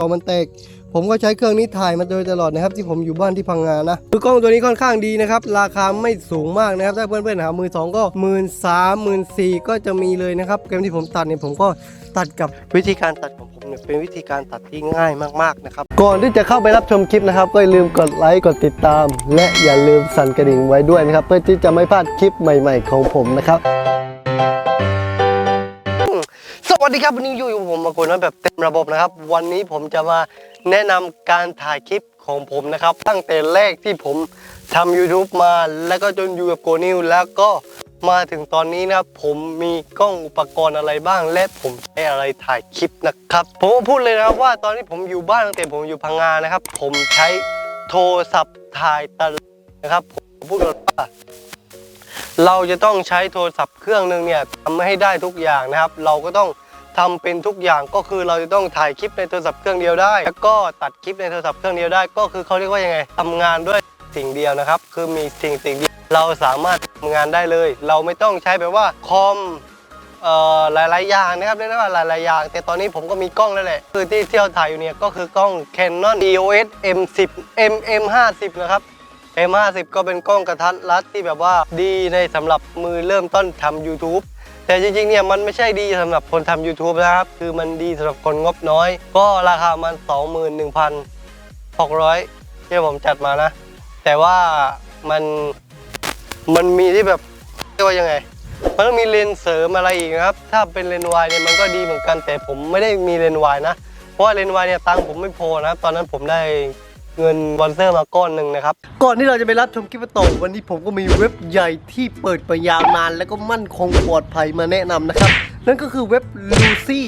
ต่อมันแตก ผมก็ใช้เครื่องนี้ถ่ายมาโดยตลอดนะครับ ที่ผมอยู่บ้านที่พังงานะคือกล้องตัวนี้ค่อนข้างดีนะครับ ราคาไม่สูงมากนะครับ ถ้าเพื่อนๆหามือสองก็หมื่นสามหมื่นสี่ก็จะมีเลยนะครับเกมที่ผมตัดเนี่ยผมก็ตัดกับวิธีการตัดของผมเนี่ยเป็นวิธีการตัดที่ง่ายมากๆนะครับ ก่อนที่จะเข้าไปรับชมคลิปนะครับ ก็อย่าลืมกดไลค์กดติดตาม และอย่าลืมสั่นกระดิ่งไว้ด้วยนะครับ เพื่อที่จะไม่พลาดคลิปใหม่ ๆ ของผมนะครับ วัสดีครับวันนี้อยู่กับผมมาคุยน้อยแบบเต็มระบบนะครับ วันนี้ผมจะมาแนะนำการถ่ายคลิปของผมนะครับ ตั้งแต่แรกที่ผมทำ YouTube มาแล้วก็จนอยู่กับโกนิวแล้วก็มาถึงตอนนี้นะครับ ผมมีกล้องอุปกรณ์อะไรบ้าง และผมใช้อะไรถ่ายคลิปนะครับ ผมพูดเลยนะครับว่าตอนที่ผมอยู่บ้านตั้งแต่ผมอยู่พังงานะครับ ผมใช้โทรศัพท์ถ่ายตลอดนะครับ ผมพูดเลยว่าเราจะต้องใช้โทรศัพท์เครื่องหนึ่งเนี่ยทำให้ได้ทุกอย่างนะครับ เราก็ต้อง ทำเป็นทุกอย่างก็คือเราจะต้องถ่ายคลิปในโทรศัพท์เครื่องเดียวได้ แล้วก็ตัดคลิปในโทรศัพท์เครื่องเดียวได้ ก็คือเขาเรียกว่ายังไงทำงานด้วยสิ่งเดียวนะครับ คือมีสิ่งสิ่งเดียวเราสามารถทำงานได้เลย เราไม่ต้องใช้แบบว่าคอมเอ่อหลายๆอย่างนะครับเรียกได้ว่าหลายๆอย่างแต่ตอนนี้ผมก็มีกล้องแล้วแหละคือที่เที่ยวถ่ายอยู่เนี่ยก็คือกล้อง Canon EOS M10 MM50 นะครับ M50 ก็เป็นกล้องกระทัดรัดที่แบบว่าดีในสำหรับมือเริ่มต้นทำ YouTube แต่จริงๆเนี่ยมันไม่ใช่ดีสำหรับคนทำ YouTube นะครับ คือมันดีสำหรับคนงบน้อย ก็ราคามัน 21,600 ที่ผมจัดมานะ แต่ว่ามันมันมีที่แบบเรียกว่ายังไง มันต้องมีเลนเสริมอะไรอีกนะครับ ถ้าเป็นเลนวายเนี่ยมันก็ดีเหมือนกันแต่ผมไม่ได้มีเลนวายนะ เพราะว่าเลนวายเนี่ยตังค์ผมไม่พอนะครับตอนนั้นผมได้ เงินวอนเซอร์มาก้อนหนึ่งนะครับ ก่อนที่เราจะไปรับชมคลิปต่อวันนี้ผมก็มีเว็บใหญ่ที่เปิดมายาวนาน แล้วก็มั่นคงปลอดภัยมาแนะนำนะครับ นั่นก็คือเว็บ Lucy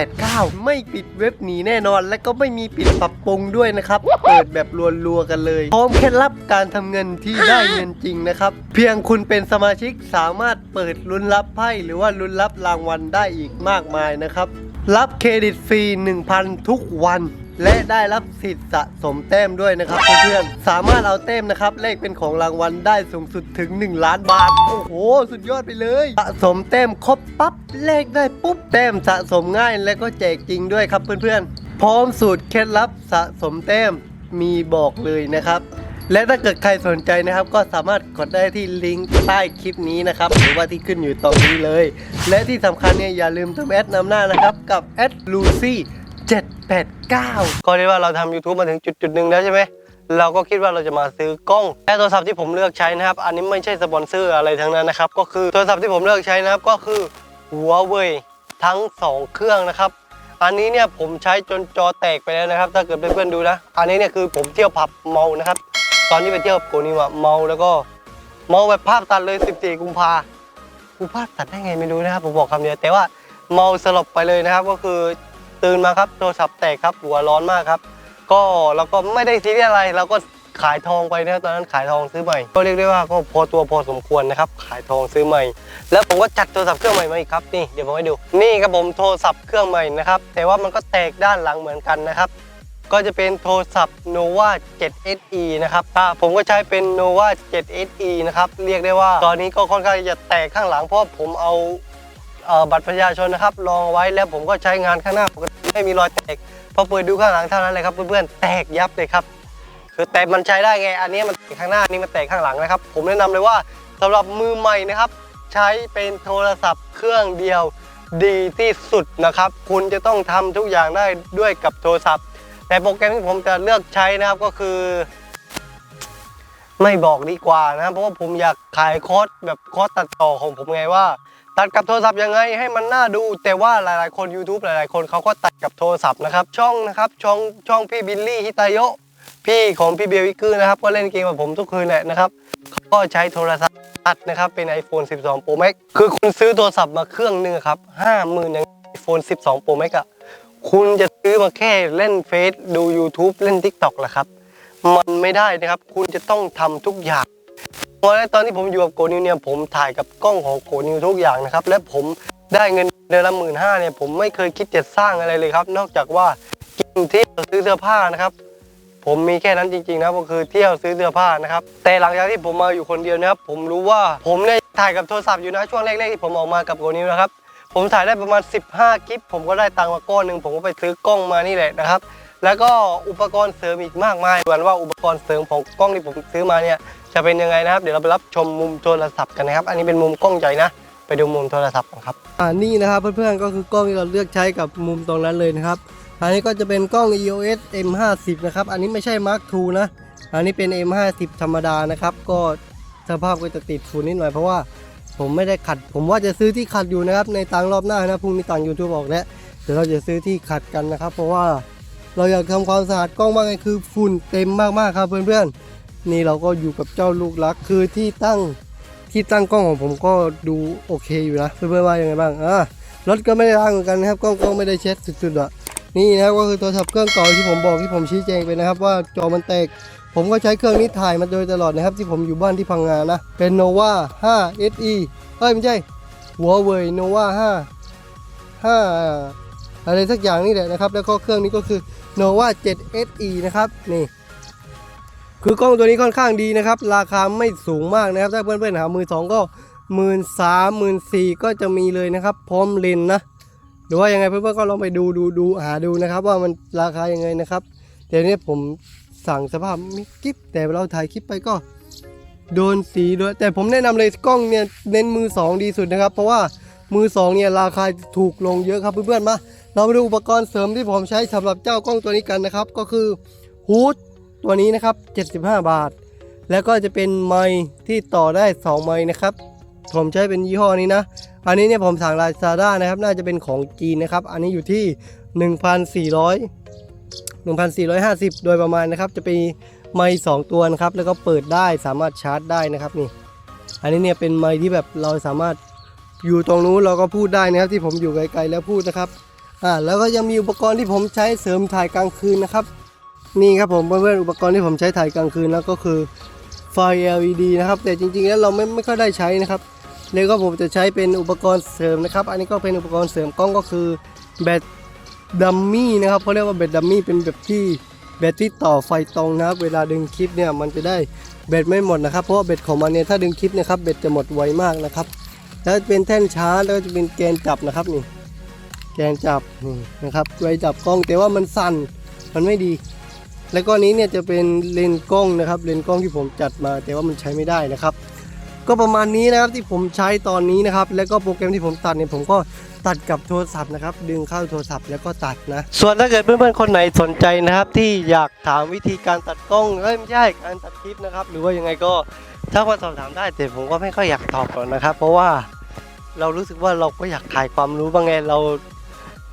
789 ไม่ปิดเว็บหนีแน่นอน และก็ไม่มีปิดปรับปรุงด้วยนะครับ เปิดแบบรัวๆกันเลยพร้อมเคล็ดลับการทำเงินที่ได้เงินจริงนะครับ เพียงคุณเป็นสมาชิกสามารถเปิดลุ้นรับไพ่หรือว่าลุ้นรับรางวัลได้อีกมากมายนะครับรับเครดิตฟรี 1,000 ทุกวัน และได้รับสิทธิ์สะสมแต้มด้วยนะครับเพื่อนๆสามารถเอาแต้มนะครับเลขเป็นของรางวัลได้สูงสุดถึง 1 ล้านบาท โอ้โห สุดยอดไปเลยสะสมแต้มครบปั๊บเลขได้ปุ๊บแต้มสะสมง่ายและก็แจกจริงด้วยครับเพื่อนๆ พร้อมสูตรเคล็ดลับสะสมแต้มมีบอกเลยนะครับและถ้าเกิดใครสนใจนะครับ ก็สามารถกดได้ที่ลิงก์ใต้คลิปนี้นะครับ หรือว่าที่ขึ้นอยู่ตรงนี้เลย และที่สำคัญเนี่ยอย่าลืมเติมแอดนำหน้านะครับ กับแอดลูซี่ 789ก็เรียกว่าเราทำ YouTube มาถึงจุดจุดหนึ่งแล้วใช่ไหมเราก็คิดว่าเราจะมาซื้อกล้องและโทรศัพท์ที่ผมเลือกใช้นะครับ อันนี้ไม่ใช่สปอนเซอร์อะไรทั้งนั้นนะครับ ก็คือโทรศัพท์ที่ผมเลือกใช้นะครับก็คือ Huawei ทั้ง 2 เครื่องนะครับ อันนี้เนี่ยผมใช้จนจอแตกไปแล้วนะครับ ถ้าเกิดเพื่อนๆดูนะ อันนี้เนี่ยคือผมเที่ยวผับเมานะครับ ตอนที่ไปเที่ยวโกนิวะเมาแล้วก็เมาแบบภาพตัดเลย 14 กุมภากูภาพตัดได้ไงไม่รู้นะครับ ผมบอกคำเดียวแต่ว่าเมาสลบไปเลยนะครับ ก็คือ ตื่นมาครับโทรศัพท์แตกครับหัวร้อนมากครับ ก็เราก็ไม่ได้ซีเรียสอะไรเราก็ขายทองไปนะตอนนั้นขายทองซื้อใหม่ ก็เรียกได้ว่าก็พอตัวพอสมควรนะครับขายทองซื้อใหม่ แล้วผมก็จัดโทรศัพท์เครื่องใหม่มาอีกครับนี่เดี๋ยวผมให้ดูนี่ครับผมโทรศัพท์เครื่องใหม่นะครับแต่ว่ามันก็แตกด้านหลังเหมือนกันนะครับก็จะเป็นโทรศัพท์ nova 7 SE นะครับผมก็ใช้เป็น nova 7 SE นะครับเรียกได้ว่าตอนนี้ก็ค่อนข้างจะแตกข้างหลังเพราะผมเอา บัตรประชาชนนะครับรองไว้แล้วผมก็ใช้งานข้างหน้าปกติไม่มีรอยแตกพอเปิดดูข้างหลังเท่านั้นเลยครับเพื่อนๆแตกยับเลยครับ คือแต่มันใช้ได้ไง อันนี้มันแตกข้างหน้านี่มันแตกข้างหลังนะครับ ผมแนะนำเลยว่าสำหรับมือใหม่นะครับ ใช้เป็นโทรศัพท์เครื่องเดียวดีที่สุดนะครับ คุณจะต้องทำทุกอย่างได้ด้วยกับโทรศัพท์ แต่โปรแกรมที่ผมจะเลือกใช้นะครับก็คือ ไม่บอกดีกว่านะเพราะว่าผมอยากขายคอร์สแบบคอร์สตัดต่อของผมไงว่า ตัดกับโทรศัพท์ยังไงให้มันน่าดู แต่ว่าหลายๆ คน YouTube หลายๆ คนเขาก็ตัดกับโทรศัพท์นะครับ ช่องนะครับช่องช่องพี่บิลลี่ฮิตาโยพี่ของพี่เบลวิกือนะครับก็เล่นเกมกับผมทุกคืนแหละนะครับเขาก็ใช้โทรศัพท์ตัดนะครับเป็น iPhone 12 Pro Max คือคุณซื้อโทรศัพท์มาเครื่องหนึงครับห้าหมื่นอย่าง iPhone 12 Pro Max อะคุณจะซื้อมาแค่เล่นเฟซดู YouTube เล่น TikTok เหรอครับ มันไม่ได้นะครับ คุณจะต้องทำทุกอย่าง เพราะฉะนั้นตอนที่ผมอยู่กับโกนิวเนี่ยผมถ่ายกับกล้องของโกนิวทุกอย่างนะครับ และผมได้เงินเดือนละหมื่นห้าเนี่ยผมไม่เคยคิดจะสร้างอะไรเลยครับ นอกจากว่ากินเที่ยวซื้อเสื้อผ้านะครับ ผมมีแค่นั้นจริงๆนะก็คือเที่ยวซื้อเสื้อผ้านะครับ แต่หลังจากที่ผมมาอยู่คนเดียวนะครับผมรู้ว่าผมเนี่ยถ่ายกับโทรศัพท์อยู่นะช่วงแรกๆที่ผมออกมากับโกนิวนะครับผมถ่ายได้ประมาณ 15คลิปผมก็ได้ตังค์มาก้อนหนึ่งผมก็ไปซื้อกล้องมานี่แหละนะครับ แล้วก็อุปกรณ์เสริมอีกมากมายส่วนว่าอุปกรณ์เสริมของกล้องที่ผมซื้อมาเนี่ยจะเป็นยังไงนะครับ เดี๋ยวเราไปรับชมมุมโทรศัพท์กันนะครับ อันนี้เป็นมุมกล้องใหญ่นะไปดูมุมโทรศัพท์กันครับอ่านี่นะครับเพื่อนๆก็คือกล้องที่เราเลือกใช้กับมุมตรงนั้นเลยนะครับอันนี้ก็จะเป็นกล้อง EOS M50 นะครับอันนี้ไม่ใช่ Mark II นะอันนี้เป็น M50 ธรรมดานะครับก็สภาพก็จะติดฝุ่นนิดหน่อยเพราะว่าผมไม่ได้ขัด ผมว่าจะซื้อที่ขัดอยู่นะครับในตังรอบหน้านะพรุ่งนี้ตังค์ YouTube ออกแล้วเดี๋ยวเราจะซื้อที่ขัดกันนะครับ เพราะว่า เราอยากทำความสะอาดกล้องมากเลยคือฝุ่นเต็มมากๆครับเพื่อนๆ นี่เราก็อยู่กับเจ้าลูกรักคือที่ตั้งที่ตั้งกล้องของผมก็ดูโอเคอยู่นะเพื่อนๆว่ายังไงบ้างอ่ารถก็ไม่ได้ล้างเหมือนกันนะครับกล้องก็ไม่ได้เช็ดสุดๆอะนี่นะครับก็คือโทรศัพท์เครื่องเก่าที่ผมบอกที่ผมชี้แจงไปนะครับ ว่าจอมันแตก ผมก็ใช้เครื่องนี้ถ่ายมาโดยตลอดนะครับ ที่ผมอยู่บ้านที่พังงานะ เป็น nova 5 se เอ้ยไม่ใช่หัวเว่ย nova 5 5 อะไรสักอย่างนี่แหละนะครับ แล้วก็เครื่องนี้ก็คือ nova 7 se นะครับนี่ คือกล้องตัวนี้ค่อนข้างดีนะครับ ราคาไม่สูงมากนะครับ ถ้าเพื่อนๆหามือสองก็หมื่นสามหมื่นสี่ก็จะมีเลยนะครับ พร้อมเลนนะหรือว่ายังไงเพื่อนๆก็ลองไปดูดูดูหาดูนะครับ ว่ามันราคายังไงนะครับเดี๋ยวนี้ผมสั่งสภาพม่กิ๊บแต่เราถ่ายคลิปไปก็โดนสีด้วยแต่ผมแนะนำเลยกล้องเนี่ยเน้นมือสองดีสุดนะครับ เพราะว่ามือสองเนี่ยราคาถูกลงเยอะครับเพื่อนๆมา เราไปดูอุปกรณ์เสริมที่ผมใช้สำหรับเจ้ากล้องตัวนี้กันนะครับ ก็คือฮูดตัวนี้นะครับ 75 บาท แล้วก็จะเป็นไมค์ที่ต่อได้ 2 ไมค์นะครับ ผมใช้เป็นยี่ห้อนี้นะ อันนี้เนี่ยผมสั่งลาซาด้านะครับ น่าจะเป็นของจีนนะครับ อันนี้อยู่ที่ 1,400 1,450 โดยประมาณนะครับ จะเป็นไมค์2ตัวนะครับ แล้วก็เปิดได้สามารถชาร์จได้นะครับนี่ อันนี้เนี่ยเป็นไมค์ที่แบบเราสามารถอยู่ตรงนู้นเราก็พูดได้นะครับ ที่ผมอยู่ไกลๆแล้วพูดนะครับ อ่าแล้วก็ยังมีอุปกรณ์ที่ผมใช้เสริมถ่ายกลางคืนนะครับ นี่ครับผมเพื่อนๆอุปกรณ์ที่ผมใช้ถ่ายกลางคืนแล้วก็คือไฟ LED นะครับ แต่จริงๆแล้วเราไม่ไม่ค่อยได้ใช้นะครับแล้วก็ผมจะใช้เป็นอุปกรณ์เสริมนะครับ อันนี้ก็เป็นอุปกรณ์เสริมกล้องก็คือแบตดัมมี่นะครับเขาเรียกว่าแบตดัมมี่เป็นแบบที่แบตที่ต่อไฟตรงนะครับ เวลาดึงคลิปเนี่ยมันจะได้แบตไม่หมดนะครับ เพราะว่าแบตของมันเนี่ยถ้าดึงคลิปนะครับแบตจะหมดไวมากนะครับ แล้วเป็นแท่นชาร์จแล้วก็จะเป็นแกนจับนะครับนี่ แกนจับนี่นะครับไว้จับกล้องแต่ว่ามันสั่นมันไม่ดี แล้วก็นี้เนี่ยจะเป็นเลนกล้องนะครับ เลนกล้องที่ผมจัดมา แต่ว่ามันใช้ไม่ได้นะครับ ก็ประมาณนี้นะครับที่ผมใช้ตอนนี้นะครับ แล้วก็โปรแกรมที่ผมตัดเนี่ยผมก็ตัดกับโทรศัพท์นะครับ ดึงเข้าโทรศัพท์แล้วก็ตัดนะ ส่วนถ้าเกิดเพื่อนๆคนไหนสนใจนะครับ ที่อยากถามวิธีการตัดกล้องเอ้ยไม่ใช่การตัดคลิปนะครับ หรือว่ายังไงก็ถ้ามาสอบถามได้แต่ผมก็ไม่ค่อยอยากตอบหรอกนะครับ เพราะว่าเรารู้สึกว่าเราก็อยากถ่ายความรู้บ้างไงเรา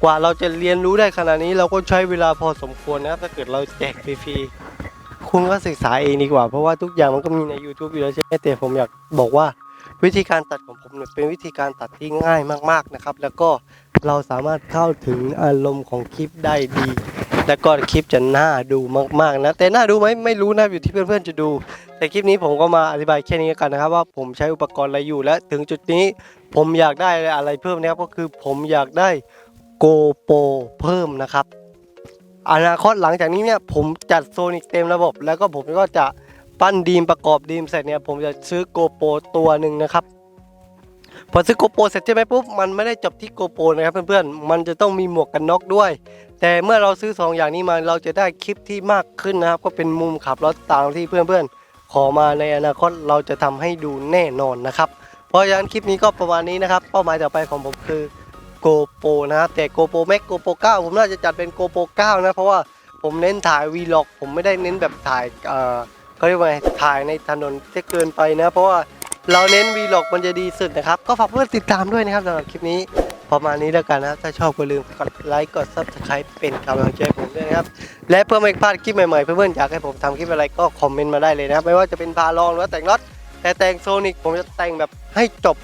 ว่าเราจะเรียนรู้ได้ขนาดนี้เราก็ใช้เวลาพอสมควรนะครับถ้าเกิดเราแจกฟรีๆคุณก็ศึกษาเองดีกว่า เพราะว่าทุกอย่างมันก็มีใน YouTube อยู่แล้วใช่ไหมแต่ผมอยากบอกว่าวิธีการตัดของผมเนี่ยเป็นวิธีการตัดที่ง่ายมาก ๆนะครับ แล้วก็เราสามารถเข้าถึงอารมณ์ของคลิปได้ดี แล้วก็คลิปจะน่าดูมากๆนะแต่น่าดูไหมไม่รู้นะอยู่ที่เพื่อนๆจะดู แต่คลิปนี้ผมก็มาอธิบายแค่นี้กันนะครับ ว่าผมใช้อุปกรณ์อะไรอยู่และถึงจุดนี้ผมอยากได้อะไรเพิ่มนะครับก็คือผมอยากได้ โกโปรเพิ่มนะครับ อนาคตหลังจากนี้เนี่ยผมจัดโซนิกเต็มระบบ แล้วก็ผมก็จะปั้นดีมประกอบดีมเสร็จเนี่ยผมจะซื้อโกโปรตัวหนึ่งนะครับพอซื้อโกโปรเสร็จใช่ไหมปุ๊บมันไม่ได้จบที่โกโปรนะครับเพื่อนๆมันจะต้องมีหมวกกันน็อกด้วย แต่เมื่อเราซื้อ 2 อย่างนี้มาเราจะได้คลิปที่มากขึ้นนะครับ ก็เป็นมุมขับรถตามที่เพื่อนๆ ขอมาในอนาคตเราจะทำให้ดูแน่นอนนะครับ เพราะฉะนั้นคลิปนี้ก็ประมาณนี้นะครับ เป้าหมายต่อไปของผมคือ โกโปรนะครับแต่โกโปรแม็กโกโปร9ผมน่าจะจัดเป็นโกโปร9นะ เพราะว่าผมเน้นถ่ายวีล็อก ผมไม่ได้เน้นแบบถ่ายเอ่อเขาเรียกว่าไงถ่ายในถนนที่เกินไปนะ เพราะว่าเราเน้นวีล็อกมันจะดีสุดนะครับ ก็ฝากเพื่อนติดตามด้วยนะครับสำหรับคลิปนี้ประมาณนี้แล้วกันนะ ถ้าชอบก็ลืมกดไลค์กด subscribe เป็นกำลังใจผมด้วยนะครับ และเพื่อไม่พลาดคลิปใหม่ๆ เพื่อนๆอยากให้ผมทำคลิปอะไรก็คอมเมนต์มาได้เลยนะครับ ไม่ว่าจะเป็นพาลองหรือแต่งรถแต่แต่งโซนิกผมจะแต่งแบบให้จบ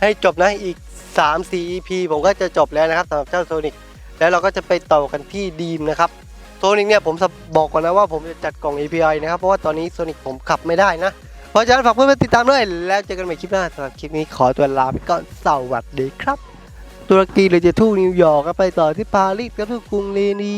ให้จบนะอีก 3 4 EP ผมก็จะจบแล้วนะครับสำหรับเจ้าโซนิกแล้วเราก็จะไปต่อกันที่ดีมนะครับโซนิกเนี่ยผมบอกก่อนนะว่าผมจะจัดกล่อง API นะครับ เพราะว่าตอนนี้โซนิกผมขับไม่ได้นะ เพราะฉะนั้นฝากเพื่อนๆติดตามด้วย แล้วเจอกันใหม่คลิปหน้าสำหรับคลิปนี้ขอตัวลาไปก่อนสวัสดีครับ ตุรกีหรือจะทู่นิวยอร์กไปต่อที่ปารีสกับทู่กรุงเลนี